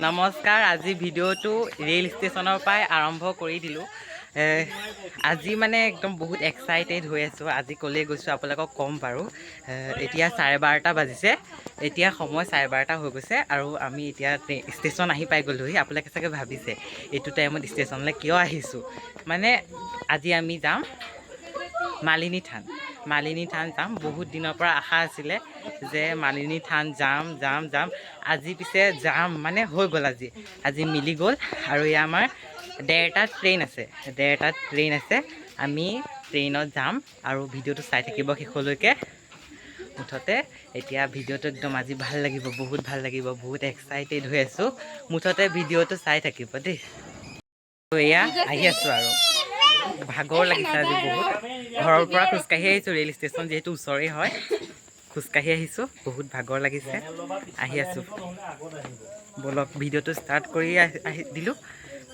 নমস্কাৰ আজি ভিডিঅ'টো ৰেল ষ্টেচনৰ পৰাই আৰম্ভ কৰি দিলোঁ। আজি মানে একদম বহুত এক্সাইটেড হৈ আছোঁ। আজি ক'লৈ গৈছোঁ আপোনালোকক ক'ম বাৰু। এতিয়া চাৰে বাৰটা বাজিছে। এতিয়া সময় চাৰে বাৰটা হৈ গৈছে আৰু আমি এতিয়া ষ্টেচন আহি পাই গ'লোহি আপোনালোকে চাগে ভাবিছে এইটো টাইমত ষ্টেচনলৈ কিয় আহিছোঁ? মানে আজি আমি যাম মালিনী থান। মালিনী থান যাম। বহুত দিনৰ পৰা আশা আছিলে যে মালিনী থান যাম যাম যাম। আজি পিছে যাম মানে হৈ গ'ল আজি। আজি মিলি গ'ল আৰু এয়া আমাৰ ডেৰটা ট্ৰেইন আছে। ডেৰটা ট্ৰেইন আছে। আমি ট্ৰেইনত যাম আৰু ভিডিঅ'টো চাই থাকিব শেষলৈকে। মুঠতে এতিয়া ভিডিঅ'টো একদম আজি ভালো লাগিব, বহুত ভালো লাগিব, বহুত এক্সাইটেড হৈ আছোঁ। মুঠতে ভিডিঅ'টো চাই থাকিব দেই। এয়া আহি আছোঁ আৰু। ভাগৰ লাগিছে আজি বহুত। ঘৰৰ পৰা খোজকাঢ়ি আহিছোঁ ৰেল ষ্টেচন যিহেতু ওচৰেই হয়। খোজকাঢ়ি আহিছোঁ বহুত ভাগৰ লাগিছে। আহি আছোঁ। ব'লক ভিডিঅ'টো ষ্টাৰ্ট কৰি আহি দিলোঁ।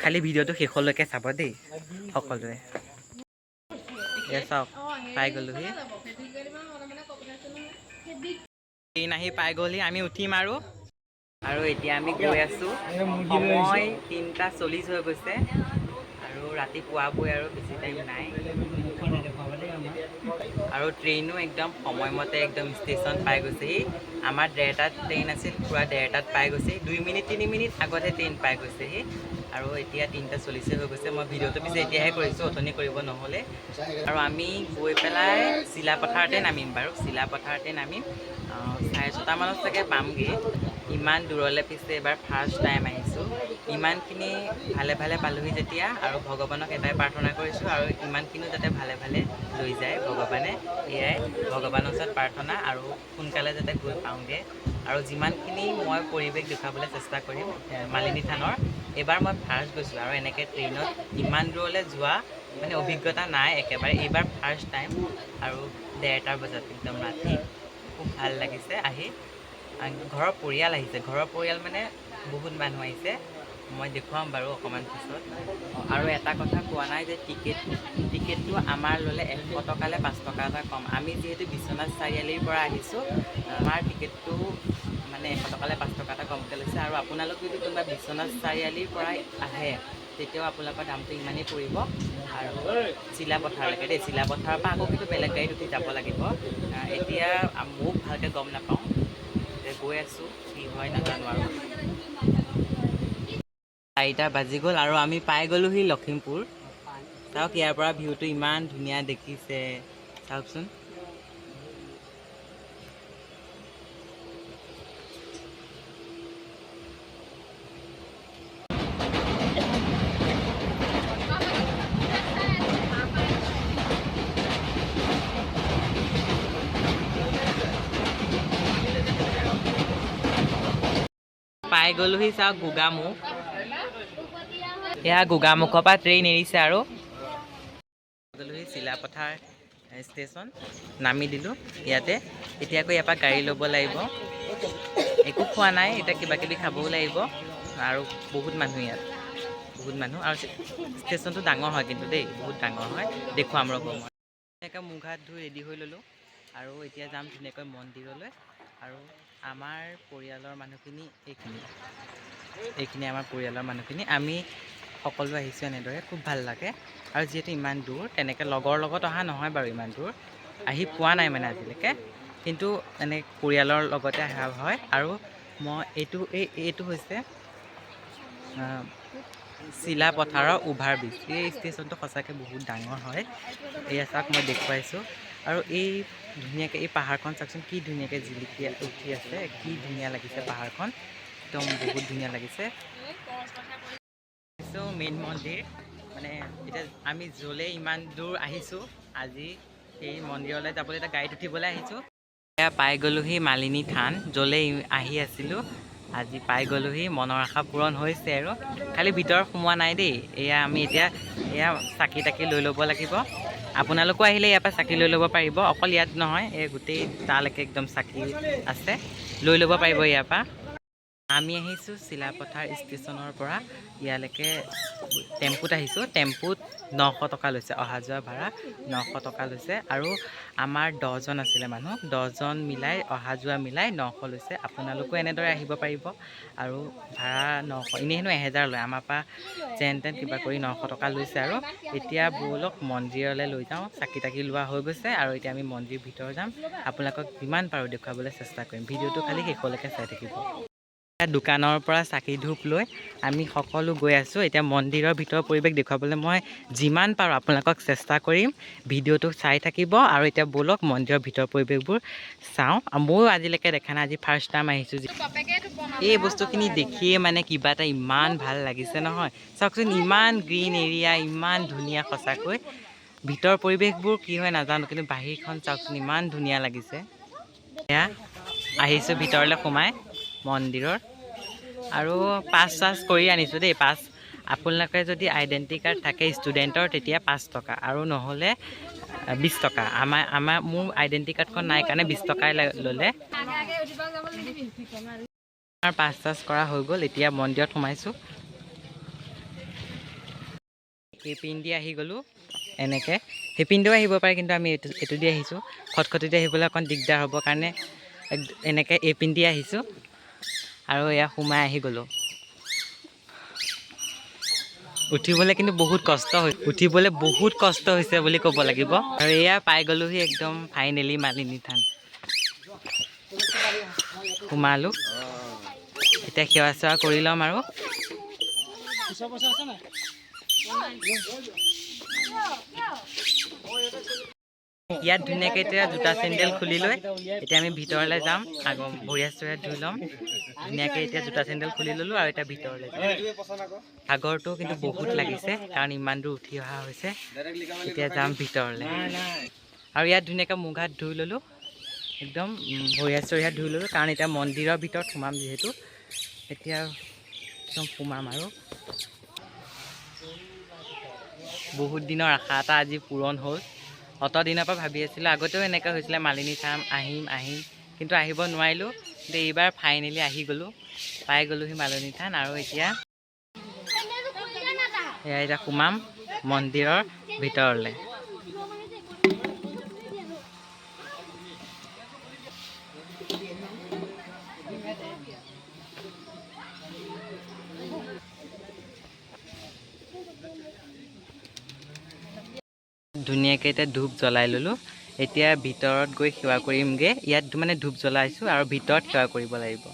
খালি ভিডিঅ'টো শেষলৈকে চাব দেই সকলোৱে। চাওক পাই গ'লোহি। ট্ৰেইন আহি পাই গ'লহি আমি উঠিম আৰু। আৰু এতিয়া আমি গৈ আছোঁ। সময় তিনিটা চল্লিছ হৈ গৈছে। আৰু ৰাতি পোৱাবই আৰু বেছি টাইম নাই। আৰু ট্ৰেইনো একদম সময়মতে একদম ষ্টেচন পাই গৈছেহি আমাৰ ডেৰটাত ট্ৰেইন আছিল, পূৰা ডেৰটাত পাই গৈছেহি দুই মিনিট, তিনি মিনিট আগতহে ট্ৰেইন পাই গৈছেহি আৰু এতিয়া তিনিটা চল্লিছে হৈ গৈছে। মই ভিডিঅ'টো পিছে এতিয়াহে কৰিছোঁ, অথনি কৰিব নহ'লে। আৰু আমি গৈ পেলাই চিলাপথাৰতে নামিম বাৰু। চিলাপথাৰতে নামিম। চাৰে ছটামানত চাগে পামগৈ। ইমান দূৰলৈ পিছে এবাৰ ফাৰ্ষ্ট টাইম আহিছোঁ। ইমানখিনি ভালে ভালে পালোহি যেতিয়া আৰু ভগৱানক এটাই প্ৰাৰ্থনা কৰিছোঁ আৰু ইমানখিনিও যাতে ভালে ভালে লৈ যায় ভগৱানে এয়াই ভগৱানৰ ওচৰত প্ৰাৰ্থনা আৰু সোনকালে যাতে গৈ পাওঁগৈ। আৰু যিমানখিনি মই পৰিৱেশ দেখুৱাবলৈ চেষ্টা কৰিম মালিনী থানৰ এইবাৰ মই ফাৰ্ষ্ট গৈছোঁ আৰু এনেকৈ ট্ৰেইনত ইমান দূৰলৈ যোৱা মানে অভিজ্ঞতা নাই একেবাৰে। এইবাৰ ফাৰ্ষ্ট টাইম আৰু ডেৰটা বজাত একদম ৰাতি। খুব ভালো লাগিছে। আহি আহ, ঘৰৰ পৰিয়াল আহিছে। ঘৰৰ পৰিয়াল মানে বহুত মানুহ আহিছে। মই দেখুৱাম বাৰু অকণমান পিছত। আৰু এটা কথা কোৱা নাই যে টিকেট টিকেটটো আমাৰ ল'লে এশ টকালৈ পাঁচ টকা এটা কম। আমি যিহেতু বিশ্বনাথ চাৰিআলিৰ পৰা আহিছোঁ আমাৰ টিকেটটো মানে এশ টকালৈ পাঁচ টকা এটা কমকৈ লৈছে। আৰু আপোনালোক যদি কোনোবা বিশ্বনাথ চাৰিআলিৰ পৰাই আহে তেতিয়াও আপোনালোকৰ দামটো ইমানেই পৰিব। আৰু চিলাপথাৰলৈকে দেই। চিলাপথাৰৰ পৰা আকৌ কিন্তু বেলেগ গাড়ীত উঠি যাব লাগিব। এতিয়া ময়ো ভালকৈ গম নাপাওঁ। গৈ আছোঁ কি হয় নাজানো আৰু। চাৰিটা বাজি গ'ল আৰু আমি পাই গ'লোহি লখিমপুৰ। চাওক ইয়াৰ পৰা ভিউটো ইমান ধুনীয়া দেখিছে। চাওকচোন। পাই গ'লোহি চাওক গোগামুখ। এয়া গোগামুখৰ পৰা ট্ৰেইন এৰিছে আৰু। গ'লোহি চিলাপথাৰ ষ্টেচন নামি দিলোঁ। ইয়াতে এতিয়া আকৌ ইয়াৰ গাড়ী ল'ব লাগিব। একো খোৱা নাই এতিয়া কিবা কিবি খাবও লাগিব। আৰু বহুত মানুহ ইয়াত। বহুত মানুহ। আৰু ষ্টেচনটো ডাঙৰ হয় কিন্তু দেই বহুত ডাঙৰ হয়। দেখুৱাম ৰ'ব মই। ধুনীয়াকৈ মুখ হাত ধুই ৰেডি হৈ ল'লোঁ। আৰু এতিয়া যাম ধুনীয়াকৈ মন্দিৰলৈ। আৰু আমাৰ পৰিয়ালৰ মানুহখিনি এইখিনি এইখিনি আমাৰ পৰিয়ালৰ মানুহখিনি আমি সকলো আহিছোঁ এনেদৰে খুব ভাল লাগে। আৰু যিহেতু ইমান দূৰ তেনেকৈ লগৰ লগত অহা নহয় বাৰু ইমান দূৰ আহি পোৱা নাই মানে আজিলৈকে। কিন্তু এনে পৰিয়ালৰ লগতে অহা হয়। আৰু মই এইটো এই এইটো হৈছে আহ, চিলাপথাৰৰ অ'ভাৰ ব্ৰিজ। এই ষ্টেচনটো সঁচাকৈ বহুত ডাঙৰ হয়। এয়া চাওক মই দেখুৱাইছোঁ। আৰু এই ধুনীয়াকৈ এই পাহাৰখন চাওকচোন কি ধুনীয়াকৈ জিলিকি উঠি আছে কি ধুনীয়া লাগিছে পাহাৰখন একদম বহুত ধুনীয়া লাগিছে। আহিছোঁ মেইন মন্দিৰ মানে এতিয়া আমি য'লে ইমান দূৰ আহিছোঁ আজি সেই মন্দিৰলৈ যাবলৈ এতিয়া গাড়ীত উঠিবলৈ আহিছোঁ। এয়া পাই গ'লোহি মালিনী থান য'লে আহি আছিলোঁ আজি পাই গ'লোহি মনৰ আশা পূৰণ হৈছে আৰু। খালি ভিতৰত সোমোৱা নাই দেই এয়া আমি এতিয়া এয়া চাকি তাকি লৈ ল'ব লাগিব। আপোনালোকো আহিলে ইয়াৰ পৰা চাকি লৈ ল'ব পাৰিব। অকল ইয়াত নহয় এই গোটেই তালৈকে একদম চাকি আছে। লৈ ল'ব পাৰিব ইয়াৰ পৰা। আমি আহিছোঁ চিলাপথাৰ ষ্টেচনৰ পৰা। ইয়ালৈকে টেম্পুত আহিছোঁ। টেম্পুত নশ টকা লৈছে অহা যোৱা ভাড়া নশ টকা লৈছে। আৰু আমাৰ দহজন আছিলে মানুহ। দহজন মিলাই অহা যোৱা মিলাই নশ লৈছে। আপোনালোকো এনেদৰে আহিব পাৰিব। আৰু ভাড়া নশ এনেই হেনো এহেজাৰ লয়। আমাৰ পৰা যেন তেন কিবা কৰি নশ টকা লৈছে আৰু। এতিয়া ব'লক মন্দিৰলৈ লৈ যাওঁ। চাকি তাকি লোৱা হৈ গৈছে আৰু এতিয়া আমি মন্দিৰ ভিতৰ যাম। আপোনালোকক যিমান পাৰোঁ দেখুৱাবলৈ চেষ্টা কৰিম। ভিডিঅ'টো খালি শেষলৈকে চাই থাকিব। দোকানৰ পৰা চাকি ধূপ লৈ আমি সকলো গৈ আছোঁ। এতিয়া মন্দিৰৰ ভিতৰৰ পৰিৱেশ দেখুৱাবলৈ মই যিমান পাৰোঁ আপোনালোকক চেষ্টা কৰিম। ভিডিঅ'টো চাই থাকিব আৰু এতিয়া ব'লক মন্দিৰৰ ভিতৰৰ পৰিৱেশবোৰ চাওঁ। ময়ো আজিলৈকে দেখা নাই আজি ফাৰ্ষ্ট টাইম আহিছোঁ এই বস্তুখিনি দেখিয়ে মানে কিবা এটা ইমান ভাল লাগিছে নহয়। চাওকচোন ইমান গ্ৰীণ এৰিয়া ইমান ধুনীয়া সঁচাকৈ। ভিতৰৰ পৰিৱেশবোৰ কি হয় নাজানো কিন্তু বাহিৰখন চাওকচোন ইমান ধুনীয়া লাগিছে। এয়া আহিছোঁ ভিতৰলৈ সোমাই মন্দিৰৰ। আৰু পাছ চাছ কৰি আনিছোঁ দেই পাছ। আপোনালোকে যদি আইডেণ্টি কাৰ্ড থাকে ষ্টুডেণ্টৰ তেতিয়া পাঁচ টকা। আৰু নহ'লে বিছ টকা। আমাৰ আমাৰ মোৰ আইডেণ্টি কাৰ্ডখন নাই কাৰণে বিছ টকাই ল'লে। আমাৰ পাছ চাছ কৰা হৈ গ'ল এতিয়া মন্দিৰত সোমাইছোঁ। সেইপিন দি আহি গ'লোঁ এনেকৈ। সেইপিন দিও আহিব পাৰে কিন্তু আমি এইটো এইটো দি আহিছোঁ। খটখটি দি আহিবলৈ অকণ দিগদাৰ হ'ব কাৰণে এনেকৈ এইপিন দি আহিছোঁ। আৰু এয়া সোমাই আহি গ'লোঁ। উঠিবলৈ কিন্তু বহুত কষ্ট হৈছে উঠিবলৈ বহুত কষ্ট হৈছে বুলি ক'ব লাগিব। আৰু এয়া পাই গ'লোহি একদম ফাইনেলি মালিনী থান। সোমালোঁ। এতিয়া সেৱা চেৱা কৰি ল'ম আৰু। ইয়াত ধুনীয়াকৈ এতিয়া জোতা চেণ্ডেল খুলি লৈ এতিয়া আমি ভিতৰলৈ যাম, আগৰ ভৰিয়া চৰিয়া ধুই ল'ম। ধুনীয়াকৈ এতিয়া জোতা চেণ্ডেল খুলি ল'লোঁ আৰু এতিয়া ভিতৰলৈ যাম। সাগৰটো কিন্তু বহুত লাগিছে, কাৰণ ইমান দূৰ উঠি অহা হৈছে। এতিয়া যাম ভিতৰলৈ। আৰু ইয়াত ধুনীয়াকৈ মুখ হাত ধুই ল'লোঁ, একদম ভৰিয়া চৰিয়া ধুই ল'লোঁ, কাৰণ এতিয়া মন্দিৰৰ ভিতৰত সোমাম যিহেতু, এতিয়া একদম সোমাম আৰু। বহুত দিনৰ আশা এটা আজি পূৰণ হ'ল। অত দিনৰ পৰা ভাবি আছিলোঁ আগতেও এনেকৈ হৈছিলে মালিনী থান আহিম আহিম কিন্তু আহিব নোৱাৰিলোঁ। কিন্তু এইবাৰ ফাইনেলি আহি গ'লোঁ পাই গ'লোহি মালিনী থান আৰু এতিয়া এয়া এতিয়া সোমাম মন্দিৰৰ ভিতৰলৈ। ধুনীয়াকৈ এতিয়া ধূপ জ্বলাই ল'লোঁ। এতিয়া ভিতৰত গৈ সেৱা কৰিমগৈ। ইয়াত মানে ধূপ জ্বলাইছোঁ আৰু ভিতৰত সেৱা কৰিব লাগিব।